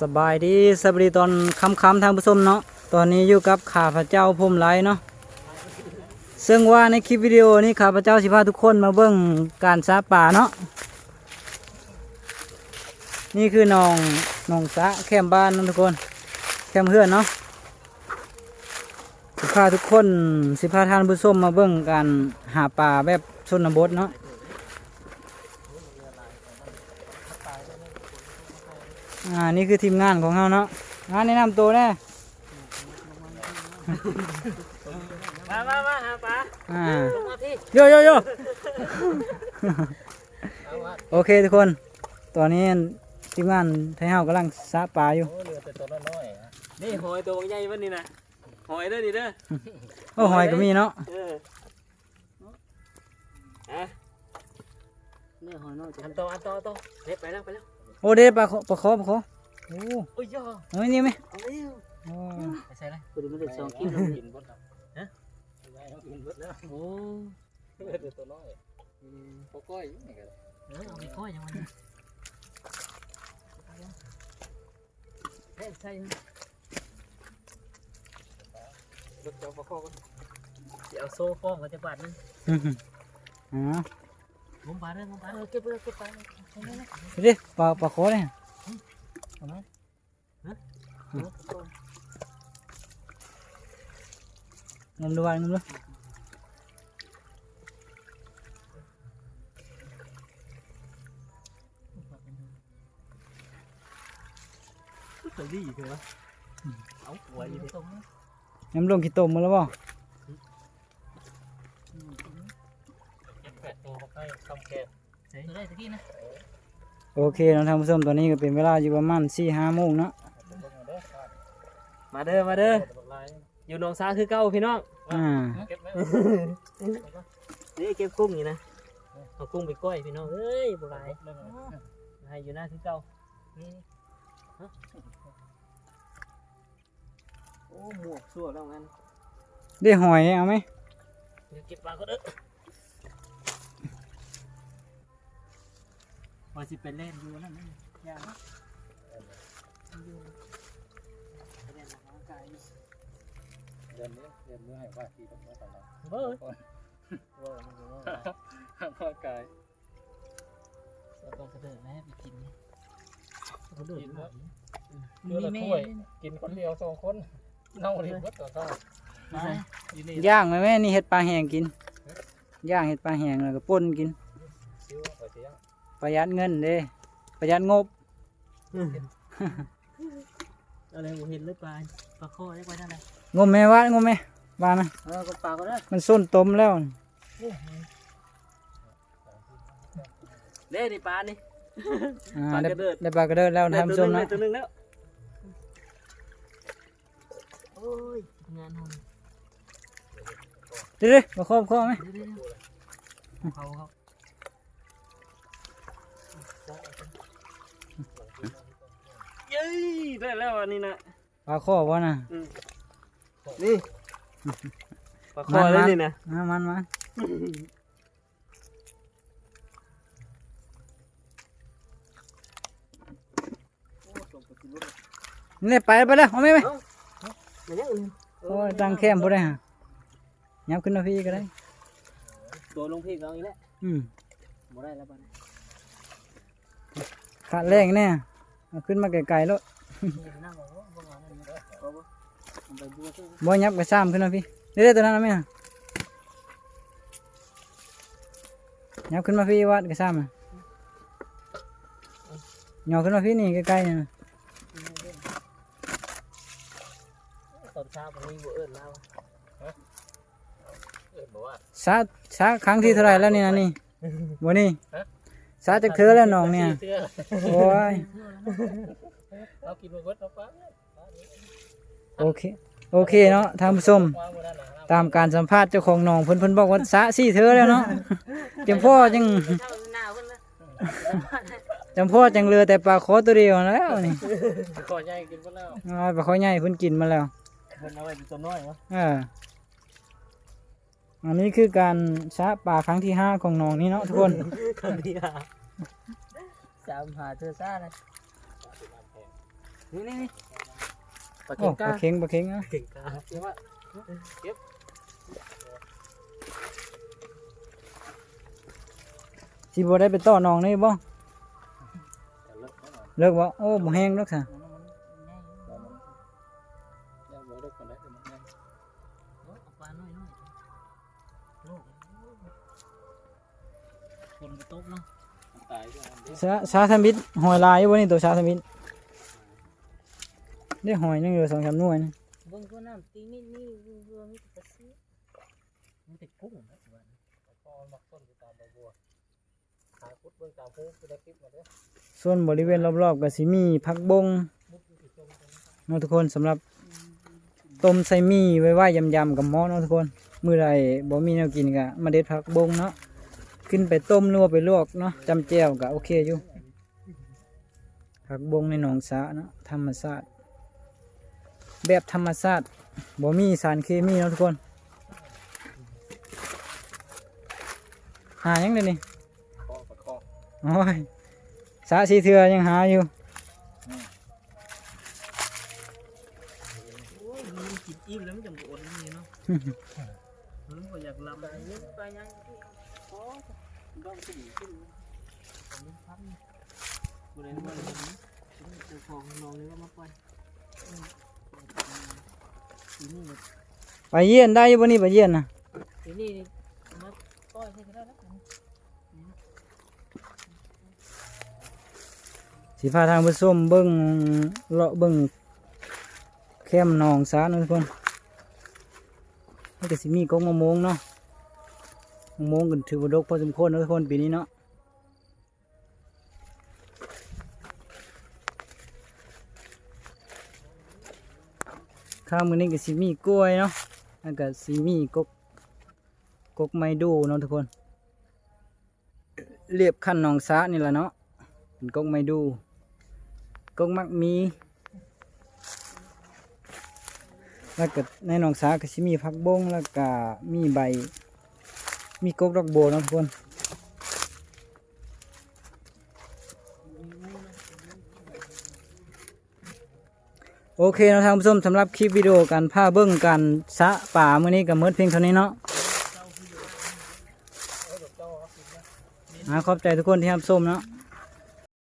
สบายดีสวัสดีตอนค่ำๆทางผู้ชมเนาะตอนนี้อยู่กับข้าพเจ้าพรมไลเนาะซึ่งว่าในคลิปวิดีโอนี้ข้าพเจ้าสิพาทุกคนมาเบิ่งการสาป่าเนาะนี่คือหนองหนองสะแคมบ้านนะทุกคน แคมเพื่อนเนาะสิพาทุกคนสิพาท่านผู้ชมมาเบิ่งการหาป่าแบบชนบทเนาะ อ่า นี่คือทีมงานของเราเนาะงานแนะนำตัวแน่มามามาหาปลาอ่าลงมาที่โยโยโยโอเคทุกคน ตอนนี้ทีมงานไทยเฮากำลังสาปลาอยู่โอ้เรือแต่ตัวน้อยๆอะนี่หอยตัวใหญ่วันนี้นะหอยเด้อนี่เด้อโอ้หอยก็มีเนาะเอออะเนี่ยหอยน้อยอันโตอันโตอันโตเด็ไปแล้วไปแล้ว โอ้เด็ดปลาขอปลาขอปลาขอโอ้โอ้ยย่อเฮ้ยนี่ไหมเอาเร็วโอ้ไปใส่เลยกูดูมันเด็ดสองกิโลกินบดแล้วฮะไม่ต้องกินบดแล้วโอ้เรือแต่ตัวน้อยพอก้อยอยู่นี่ก็เออเอาไปก้อยยังไงเนี่ยเฮ้ยใช่ไหมรถเจ้าปลาข้อก็เดี๋ยวเอาโซ่ฟ้องก็จะบาดนึงอื้อหืออ๋อ งมปลาเด้องมปลาเด้อเก็บไปเลยเก็บไปเลยเด็ดปลาปลาขอเนี่ยเอาไหมฮะงมดูวันงมดูตัวดีเถอะเอาหัวอยู่ตรงนี้น้ำลงกี่ตมมาแล้วบ่ เก็บแปดตัวเขา ให้คำแค่เฮ้ยได้ตะกี้นะโอเคเนาะท่านผู้ชมตอนนี้ก็เป็นเวลาอยู่ประมาณสี่ห้าโมงเนาะมาเด้อมาเด้อตัวลายอยู่หนองสาคือเก่าพี่น้องอ่าเก็บไว้นี่เก็บกุ้งอยู่นะเอากุ้งไปก้อยพี่น้องเอ้ยบุไรเรื่องอะไรให้อยู่หน้าคือเก่านี่ฮะโอ้หมวกสั่วแล้วงั้นได้หอยเอาไหมเดี๋ยวเก็บปลาก็เด้อ พอสิเป็นเล่นอยู่นั่นนี่ยากนะอยู่ไปเล่นออกกำลังกายอยู่เดือนนี้เดือนนี้ให้ว่าที่ตรงนี้ตลอดเบ้อก่อนว่ามันจะว่าร่างกายแล้วก็กระเดิดแม่ไปกินนี่กระเดิดกินหแล้น่วอยเดือนละถ้วย กินคนเดียวสองคนเน่าดิบดต่อข้าวมาอีนี่ย่างไหมแม่นี่เห็ดปลาแห้งกินย่างเห็ดปลาแห้งแล้วก็ป่นกินซิวไปเสียประหยัดเงินเด้ประหยัดงบ อะไรผมเห็นเลยปลาปลาข้อได้ไปนั่นเลยงมแม่วะงมแม่บ้านนะเออก็ปลาก็ได้มันส้นต้มแล้วเด้นี่ปลานี่ อ่าปลาได้กระเดิด ได้ปลากระเดิดแล้วท่านผู้ชมได้นะตัวหนึงแล้วโอ้ยงานหงเดี๋ยวๆมาครอบครอบไหมเดี๋ยวเดี๋ยวเดี๋ยวเขาเขา เย้ยได้แล้วอันนี้นะปลาข้อวะนะนี่ปลาคอเลยนี่นะมามันมันนี่ไปไปแล้วเอาไหมไหมมันยังอื่นโอ้ยตั้งแคมป์บ่ได้ฮะยับขึ้นมาพี่ก็ได้ตัวลงพี่เราอีกแล้วอืมบ่ได้แล้วบ้านขาดแรงแน่เอา ขึ้นมาไกลๆแล้วนั่งบอกว่าบ่งานนั่นนี่เอาบ่เอาไปดูซิบ่ยับกระซ้ำขึ้นมาพี่เดี๋ยวๆตัวนั้นนะแม่ยับขึ้นมาพี่วัดกระซ้ำอะย่อขึ้นมาพี่นี่ใกล้ๆนี่นะตอนเช้าผมมีบ่เอิ้นแล้วเออบอกว่าสาสาครั้งที่เท่าไหรแล้วนี่นะนี่บ่นี่ สาจากเธอแล้วน้องเนี่ยเสื้อโอ้ย เอากินมาบดเอาฟ้าโอเค โอเคเนาะท่านผู้ชม วางบนนั้นนะตามการสัมภาษณ์เจ้าของหนองเพิ่นเพิ่นบอกว่าสะสี่เธอแล้วเนาะจำพ่อจังเช้าหนาวขึ้นแล้วจำพ่อจังเรือแต่ปลาขอตัวเดียวแล้วนี่ขอใหญ่กินหมดแล้วเอาปลาขอใหญ่เพิ่นกินมาแล้ว เพิ่นเอาไว้เป็นตัวน้อยวะเออ อันนี้คือการชะปลาครั้งที่ห้าของหนองนี้เนาะทุกคนคนเดียวสามหาเธอซ่าเลยนี่นี่นี่ปลาโอ้เข็งปกาลาเค็งปลาเค็งอะเข็งกาเดี๋ยวว่าสิบ่ได้ไปต่อน้องนี่บ่เลิกแน่นอนเลิกบ่โอ้บ่แห้งดอกค่ะ คนได้มันยังเอาปลาน้อยน้อยโลกคนกระตกเนาะมันตายด้วยอันเดียวสาสาธมิตรหอยลายอยู่บ่นี่ตัวสาธมิตรได้หอยยังอยู่สองสามหน่วยนะเบิ่งตัวน้ำตีนี่นี่เรือมีแต่ปลาซิวมีแต่กุ้งนะวันพอมักต้นอยู่ตามใบบัวหาพุดเบิ่งตามหูคือได้คลิปมาเด้อส่วนบริเวณรอบๆก็สิมีผักบงมุดอยู่ที่ตรงตรงนั้นเนาะทุกคนสำหรับต้มใส่หมี่ไว้ไว้ยำๆกับหม้อเนาะทุกคน มื้อใดบ่มีแนวกินก็มาเด็ดผักบงเนาะขึ้นไปต้มรือว่าไปลวกเนาะจำแจวก็โอเคอยู่ผักบงในหนองสาเนาะธรรมชาติแบบธรรมชาติบ่มีสารเคมีเนาะทุกคน หายังเลยนี่อปลาคอโอ้ยสาสีเทือยังหาอยู่อิ่มแล้วมันจะบ่อดนี่เนาะ มันบ่อยากลำไปยึดไปยังโอ้ต้องขึ้นขึ้นผมพับบ่ได้บ่ได้เจ้าของน้องนี่ก็มาไปทีนี่ไปเยี่ยนได้ยู่บ่นี่ไปเยี่ยนนะทีนี่มาปล่อยให้ได้แล้วสีพาทางผู้ส้มเบิ้งเลาะเบิ้งแคมหนองสาเนาะทุกคน นี่ก็สิมีกงมะม่วงเนาะมะม่วงกันถือว่าดกพอสมควรนะทุกคนปีนี้เนาะข้างมือนี้ก็สิมีกล้วยเนาะแล้วก็สิมีกกกกไม้ดูเนาะทุกคน เรียบขั้นหนองสานี่แหละเนาะเป็นกกไม้ดูกกมักมี แล้วก็ในหนองสาก็สิมีผักบงแล้วก็มีใบ มีกกดอกโบนะทุกคนโอเคนะท่านผู้ชมสำหรับคลิปวิดีโอการพาเบิ้งการสะป่ามื้อนี้ก็เมิดเพียงเท่านี้เนาะขอบใจทุกคนที่รับชมเนาะ